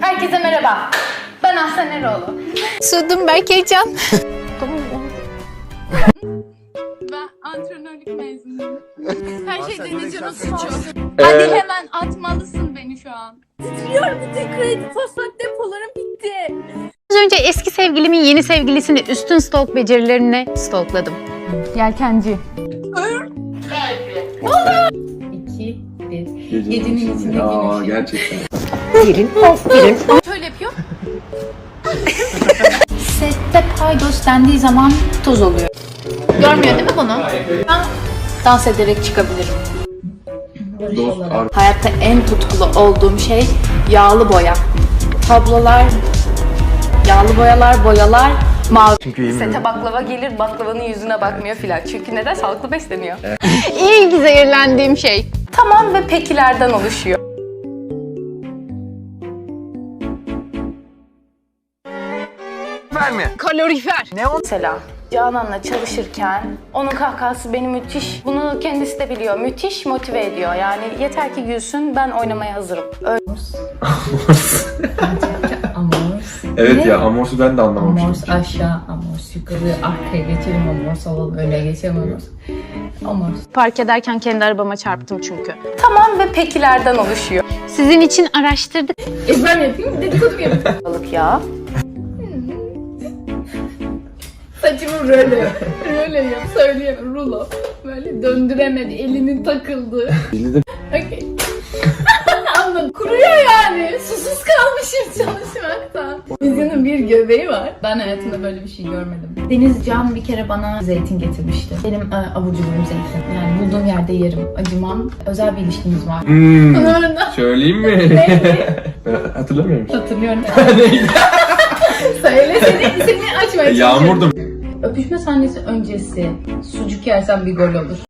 Herkese merhaba. Ben Ahsen Eroğlu. Sudum Berkecan. Ben antrenörlük mezunuyum. Her şey Denizcan'ın suçu. Hadi hemen atmalısın beni şu an. Bütün kredi fosfat depolarım bitti. Az önce eski sevgilimin yeni sevgilisini üstün stalk becerilerine stalkladım. Yelkenci. İki, bir. Gecenin içinde Aa gerçekten. Şöyle yapıyor. Sette paydos dendiği zaman toz oluyor. Görmüyor değil mi bunu? Ben dans ederek çıkabilirim. Dost Hayatta en tutkulu olduğum şey yağlı boya. Tablolar, yağlı boyalar, boyalar, mavi. Çünkü Sete baklava gelir, baklavanın yüzüne bakmıyor filan. Çünkü neden? Sağlıklı besleniyor. İlk zehirlendiğim şey. Tamam ve pekilerden oluşuyor. Kalorifer. Mesela Canan'la çalışırken onun kahkahası beni müthiş, bunu kendisi de biliyor, müthiş motive ediyor. Yani yeter ki gülsün, ben oynamaya hazırım. Öyle. Evet ya Amors'u ben de anlamamıştım. amors aşağı, amors yukarı, arkaya geçelim, amors alalım, öne geçelim, amors. Amors. Park ederken kendi arabama çarptım çünkü. Tamam ve pekilerden oluşuyor. Sizin için araştırdık. Ezber mi yapayım, dedikodu mu yapayım? Balık yağı. Saçımı röle, röle yap, söyleyemem, rulo. Böyle döndüremedi, elinin takıldı. Okey. Anladım. Kuruyor yani. Susuz kalmışım çalışmaktan. Vizyonun bir göbeği var. Ben hayatımda böyle bir şey görmedim. Deniz Can bir kere bana zeytin getirmişti. Benim e, abur cuburum zeytin. Yani bulduğum yerde yerim. Acımam. Özel bir ilişkimiz var. Hmm, Sonra söyleyeyim mi? Neydi? ben hatırlamıyorum. hatırlıyorum. Söyle seni, seni açmaya çalışıyorum. Yağmurdu. Öpüşme sahnesi öncesi sucuk yersen bir gol olur.